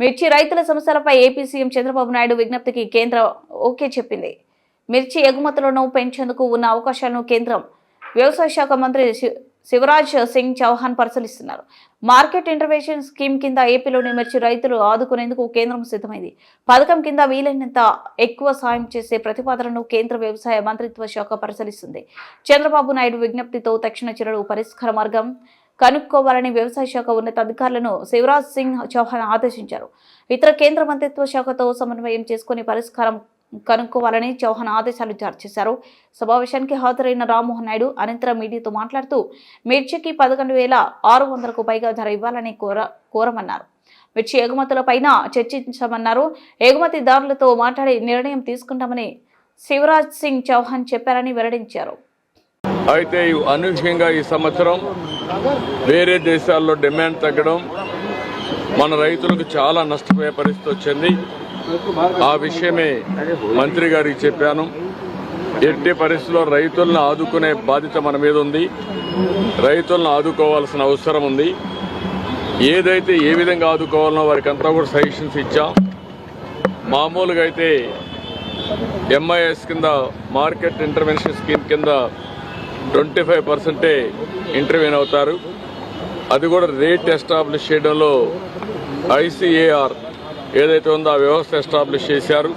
మిర్చి రైతుల సమస్యలపై ఏపీ సీఎం చంద్రబాబు నాయుడు విజ్ఞప్తికి కేంద్రం ఓకే చెప్పింది. మిర్చి ఎగుమతులను పెంచేందుకు ఉన్న అవకాశాలను కేంద్రం వ్యవసాయ శాఖ మంత్రి శి- శివరాజ్ సింగ్ చౌహాన్ పరిశీలిస్తున్నారు. మార్కెట్ ఇంటర్వెన్షన్ స్కీమ్ కింద ఏపీలోని మిర్చి రైతులు ఆదుకునేందుకు కేంద్రం సిద్ధమైంది. పథకం కింద వీలైనంత ఎక్కువ సాయం చేసే ప్రతిపాదనను కేంద్ర వ్యవసాయ మంత్రిత్వ శాఖ పరిశీలిస్తుంది. చంద్రబాబు నాయుడు విజ్ఞప్తితో తక్షణ చర్యలు పరిష్కార మార్గం కనుక్కోవాలని వ్యవసాయ శాఖ ఉన్నతాధికారులను శివరాజ్ సింగ్ చౌహాన్ ఆదేశించారు. ఇతర కేంద్ర మంత్రిత్వ శాఖతో సమన్వయం చేసుకుని పరిష్కారం కనుక్కోవాలని చౌహాన్ ఆదేశాలు జారీ చేశారు. సమావేశానికి హాజరైన రామ్మోహన్ నాయుడు అనంతరం మీడియాతో మాట్లాడుతూ మిర్చికి పదకొండు వేల ఆరు వందలకు పైగా ధర ఇవ్వాలని కోర కోరమన్నారు. మిర్చి ఎగుమతులపైన చర్చించమన్నారు. ఎగుమతిదారులతో మాట్లాడి నిర్ణయం తీసుకుంటామని శివరాజ్ సింగ్ చౌహాన్ చెప్పారని వెల్లడించారు. అయితే అనూహ్యంగా ఈ సంవత్సరం వేరే దేశాల్లో డిమాండ్ తగ్గడం మన రైతులకు చాలా నష్టపోయే పరిస్థితి వచ్చింది. ఆ విషయమే మంత్రి గారికి చెప్పాను. ఎట్టి పరిస్థితుల్లో రైతులను ఆదుకునే బాధ్యత మన మీద ఉంది. రైతులను ఆదుకోవాల్సిన అవసరం ఉంది. ఏదైతే ఏ విధంగా ఆదుకోవాలనో వారికి అంతా కూడా సజెషన్స్ ఇచ్చాం. మామూలుగా అయితే ఎంఐఎస్ కింద మార్కెట్ ఇంటర్వెన్షన్ స్కీమ్ కింద ట్వంటీ ఫైవ్ పర్సెంటే ఇంటర్వ్యూన్ అవుతారు. అది కూడా రేట్ ఎస్టాబ్లిష్ చేయడంలో ఐసీఏఆర్ ఏదైతే ఉందో ఆ వ్యవస్థ ఎస్టాబ్లిష్ చేశారు.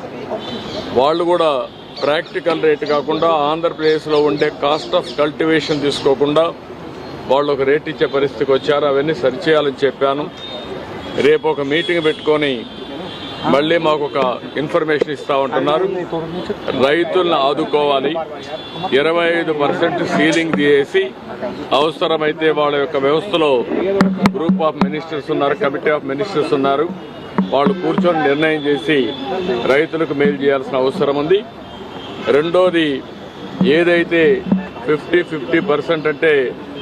వాళ్ళు కూడా ప్రాక్టికల్ రేట్ కాకుండా ఆంధ్రప్రదేశ్లో ఉండే కాస్ట్ ఆఫ్ కల్టివేషన్ తీసుకోకుండా వాళ్ళు ఒక రేట్ ఇచ్చే పరిస్థితికి వచ్చారు. అవన్నీ సరిచేయాలని చెప్పాను. రేపు ఒక మీటింగ్ పెట్టుకొని మళ్ళీ మాకు ఒక ఇన్ఫర్మేషన్ ఇస్తా ఉంటున్నారు. రైతులను ఆదుకోవాలి. ఇరవై ఐదు పర్సెంట్ సీలింగ్ తీసేసి అవసరమైతే వాళ్ళ యొక్క వ్యవస్థలో గ్రూప్ ఆఫ్ మినిస్టర్స్ ఉన్నారు కమిటీ ఆఫ్ మినిస్టర్స్ ఉన్నారు. వాళ్ళు కూర్చొని నిర్ణయం చేసి రైతులకు మేలు చేయాల్సిన అవసరం ఉంది. రెండోది ఏదైతే ఫిఫ్టీ ఫిఫ్టీ పర్సెంట్ అంటే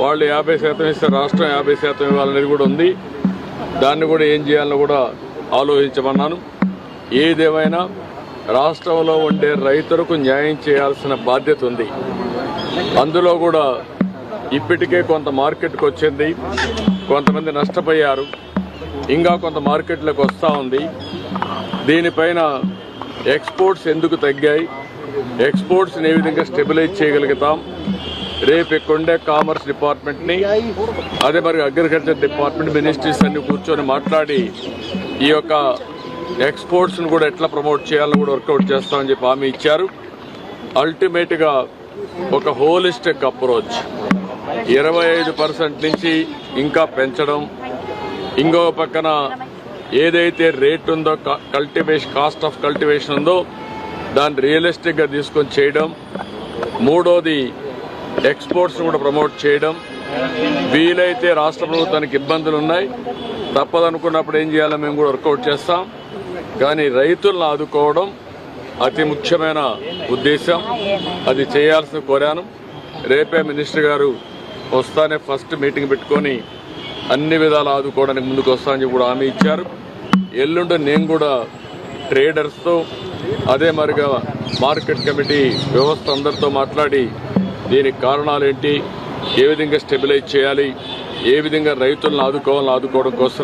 వాళ్ళు యాభై శాతం ఇస్తే రాష్ట్రం యాభై శాతం ఇవ్వాలనేది కూడా ఉంది. దాన్ని కూడా ఏం చేయాలని కూడా ఆలోచించమన్నాను. ఏదేమైనా రాష్ట్రంలో ఉండే రైతులకు న్యాయం చేయాల్సిన బాధ్యత ఉంది. అందులో కూడా ఇప్పటికే కొంత మార్కెట్కి వచ్చింది. కొంతమంది నష్టపోయారు. ఇంకా కొంత మార్కెట్లకు వస్తూ ఉంది. దీనిపైన ఎక్స్పోర్ట్స్ ఎందుకు తగ్గాయి? ఎక్స్పోర్ట్స్ని ఏ విధంగా స్టెబిలైజ్ చేయగలుగుతాం? రేపు ఇక్కడుండే కామర్స్ డిపార్ట్మెంట్ని అదే మరి అగ్రికల్చర్ డిపార్ట్మెంట్ మినిస్ట్రీస్ అన్ని కూర్చొని మాట్లాడి ఈ యొక్క ఎక్స్పోర్ట్స్ను కూడా ఎట్లా ప్రమోట్ చేయాలని కూడా వర్కౌట్ చేస్తామని చెప్పి హామీ ఇచ్చారు. అల్టిమేట్గా ఒక హోలిస్టిక్ అప్రోచ్. ఇరవై ఐదు పర్సెంట్ నుంచి ఇంకా పెంచడం ఇంకో పక్కన ఏదైతే రేట్ ఉందో కల్టివేషన్ కాస్ట్ ఆఫ్ కల్టివేషన్ ఉందో దాన్ని రియలిస్టిక్గా తీసుకొని చేయడం. మూడోది ఎక్స్పోర్ట్స్ను కూడా ప్రమోట్ చేయడం వీలైతే రాష్ట్ర ప్రభుత్వానికి ఇబ్బందులు ఉన్నాయి. తప్పదనుకున్నప్పుడు ఏం చేయాలో మేము కూడా వర్కౌట్ చేస్తాం. కానీ రైతులను ఆదుకోవడం అతి ముఖ్యమైన ఉద్దేశం అది చేయాల్సిన కోరాను. రేపే మినిస్టర్ గారు వస్తానే ఫస్ట్ మీటింగ్ పెట్టుకొని అన్ని విధాలు ఆదుకోవడానికి ముందుకు వస్తానని చెప్పి కూడా హామీ ఇచ్చారు. ఎల్లుండి నేను కూడా ట్రేడర్స్తో అదే మరిగా మార్కెట్ కమిటీ వ్యవస్థ అందరితో మాట్లాడి దీనికి కారణాలు ఏంటి ఏ విధంగా స్టెబిలైజ్ చేయాలి? ఏ విధంగా రైతులను ఆదుకోవాలని ఆదుకోవడం కోసం